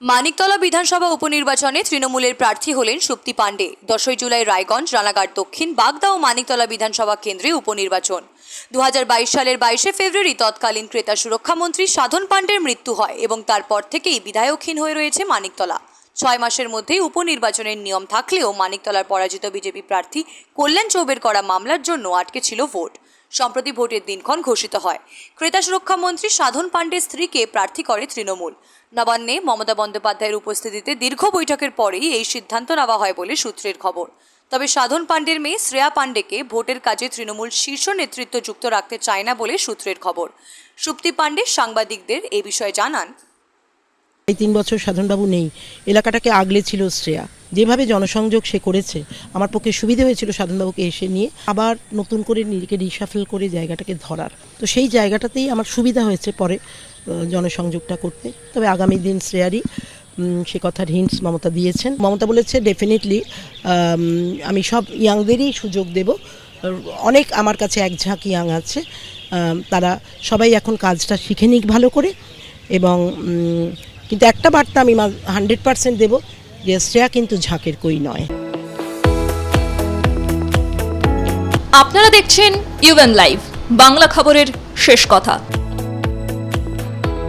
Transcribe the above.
মানিকতলা বিধানসভা উপনির্বাচনে তৃণমূলের প্রার্থী হলেন সুপ্তি পাণ্ডে। দশই জুলাই রায়গঞ্জ, রানাঘাট দক্ষিণ, বাগদা ও মানিকতলা বিধানসভা কেন্দ্রে উপনির্বাচন। দু হাজার বাইশ সালের বাইশে ফেব্রুয়ারি তৎকালীন ক্রেতা সুরক্ষামন্ত্রী সাধন পাণ্ডের মৃত্যু হয় এবং তারপর থেকেই বিধায়কহীন হয়ে রয়েছে মানিকতলা। ছয় মাসের মধ্যেই উপনির্বাচনের নিয়ম থাকলেও মানিকতলার পরাজিত বিজেপি প্রার্থী কল্যাণ চৌবের করা মামলার জন্য আটকে ছিল ভোট। সম্প্রতি ভোটের দিনক্ষণ ঘোষিত হয়। ক্রেতা সুরক্ষা মন্ত্রী সাধন পাণ্ডের স্ত্রীকে প্রার্থী করে তৃণমূল। নবান্নে মমতা বন্দ্যোপাধ্যায়ের উপস্থিতিতে দীর্ঘ বৈঠকের পরেই এই সিদ্ধান্ত নেওয়া হয় বলে সূত্রের খবর। তবে সাধন পাণ্ডের মেয়ে শ্রেয়া পাণ্ডেকে ভোটের কাজে তৃণমূল শীর্ষ নেতৃত্ব যুক্ত রাখতে চায় না বলে সূত্রের খবর। সুপ্তি পাণ্ডে সাংবাদিকদের এ বিষয়ে জানান। এই তিন বছর সাধনবাবু নেই। এলাকাটাকে আগলে ছিল শ্রেয়া। যেভাবে জনসংযোগ সে করেছে, আমার পক্ষে সুবিধে হয়েছিল সাধনবাবুকে এসে নিয়ে আবার নতুন করে নিজেকে রিসাফেল করে জায়গাটাকে ধরার। তো সেই জায়গাটাতেই আমার সুবিধা হয়েছে পরে জনসংযোগটা করতে। তবে আগামী দিন শ্রেয়ারই সে কথার হিন্টস মমতা দিয়েছেন। মমতা বলেছে ডেফিনেটলি আমি সব ইয়াংদেরই সুযোগ দেব। অনেক আমার কাছে এক ঝাঁক ইয়াং আছে। তারা সবাই এখন কাজটা শিখে নিক ভালো করে এবং কিন্তু একটা বার্তা আমি হান্ড্রেড পার্সেন্ট দেবো যে শ্রেয়া কিন্তু ঝাঁকের কই নয়। আপনারা দেখছেন ইউএন লাইভ বাংলা খবরের শেষ কথা।